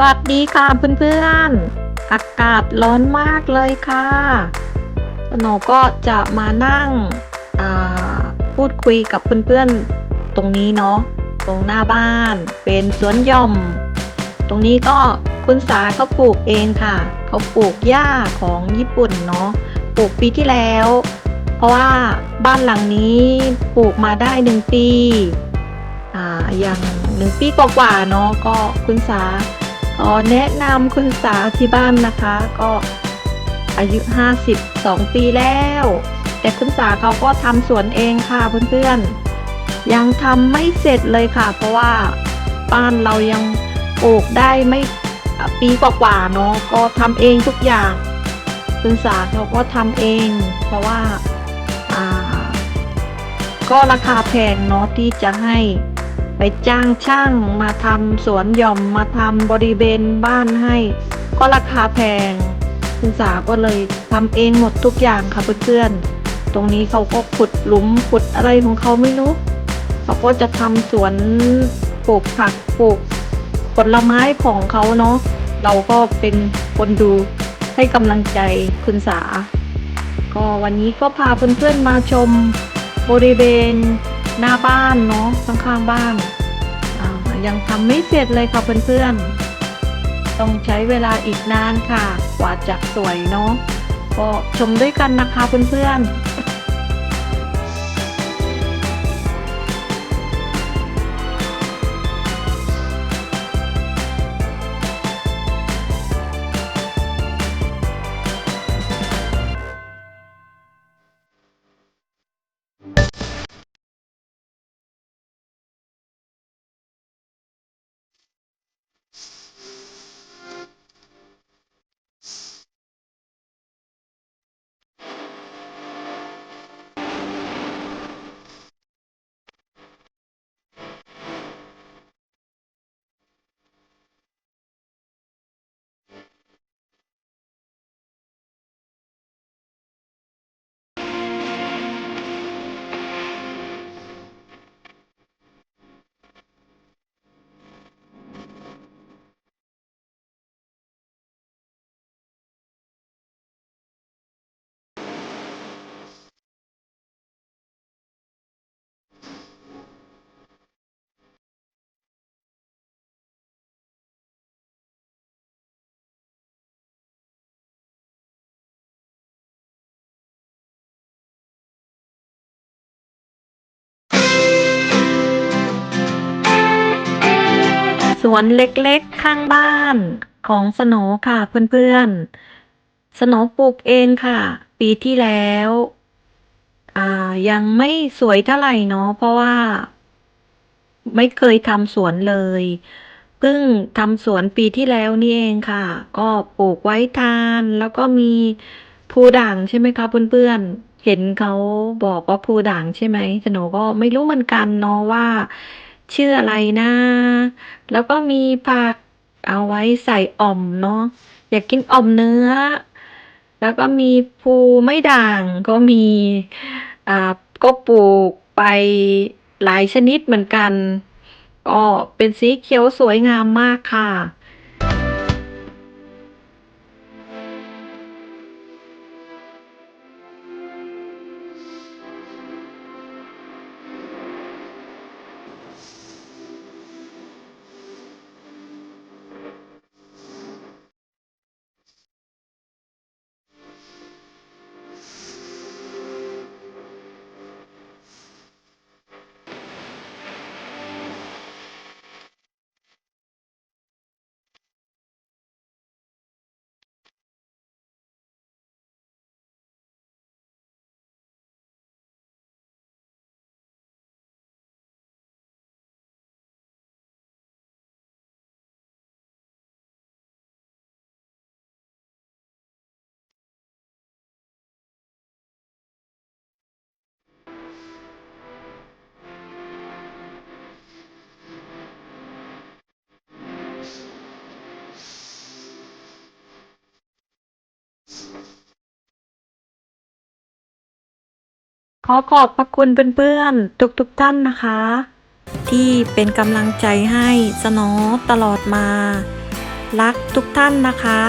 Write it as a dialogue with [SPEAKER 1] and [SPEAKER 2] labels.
[SPEAKER 1] วัสดีค่ะเพื่อนๆ อากาศร้อนมากเลยค่ะหนูก็จะมานั่งพูดคุยกับเพื่อนๆ ตรงนี้เนาะ ตรงหน้าบ้านเป็นสวนย่อม ตรงนี้ก็คุณสาเขาปลูกเองค่ะ เขาปลูกหญ้าของญี่ปุ่นเนาะ ปลูกปีที่แล้ว เพราะว่าบ้านหลังนี้ปลูกมาได้หนึ่งปี อ่า อย่างหนึ่งปีกว่าๆเนาะ ก็คุณสา ขอแนะนำคุณสาที่บ้านนะคะ ก็อายุ 52 ปีแล้ว แต่คุณสาเขาก็ทำสวนเองค่ะเพื่อนๆ ยังทำไม่เสร็จเลยค่ะ เพราะว่าบ้านเรายังปลูกได้ไม่ปีกว่าๆเนาะก็ทำเองทุกอย่าง คุณสาเขาก็ทำเอง เพราะว่าอ่าก็ราคาแพงเนาะที่จะให้ ไปจ้างช่างมาทำสวนหย่อมมาทำบริเวณบ้านให้ ก็ราคาแพงคุณสาก็เลยทำเองหมดทุกอย่างค่ะเพื่อนๆตรงนี้เขาก็ขุดหลุมขุดอะไรของเขาไม่รู้เขาก็จะทำสวนปลูกผักปลูกผลไม้ของเขาเนาะเราก็เป็นคนดูให้กำลังใจคุณสา ก็วันนี้ก็พาเพื่อนๆมาชมบริเวณ หน้าบ้านเนาะข้างๆบ้านยังทำไม่เสร็จเลยค่ะเพื่อนๆ ต้องใช้เวลาอีกนานค่ะ กว่าจะสวยเนาะก็ชมด้วยกันนะคะเพื่อนๆ วนเล็กๆข้างบ้านของสโนค่ะเพื่อนๆ สโนปลูกเองค่ะ ปีที่แล้วอ่ายังไม่สวยเท่าไหร่เนาะเพราะว่า ไม่เคยทำสวนเลยเพิ่งทำสวนปีที่แล้วนี่เองค่ะ ก็ปลูกไว้ทานแล้วก็มีภูด่างใช่ไหมคะเพื่อนๆเห็นเขาบอกว่าภูด่างใช่ไหมสโนก็ไม่รู้เหมือนกันเนาะว่า ชื่ออะไรนะ แล้วก็มีผักเอาไว้ใส่อ่อมเนาะ อยากกินอ่อมเนื้อ แล้วก็มีภูไม่ด่างก็มีอ่าก็ปลูกไปหลายชนิดเหมือนกัน ก็เป็นสีเขียวสวยงามมากค่ะ ขอขอบพระคุณเพื่อนๆ ทุกๆท่านนะคะ ที่เป็นกำลังใจให้สนอตลอดมา รักทุกท่านนะคะ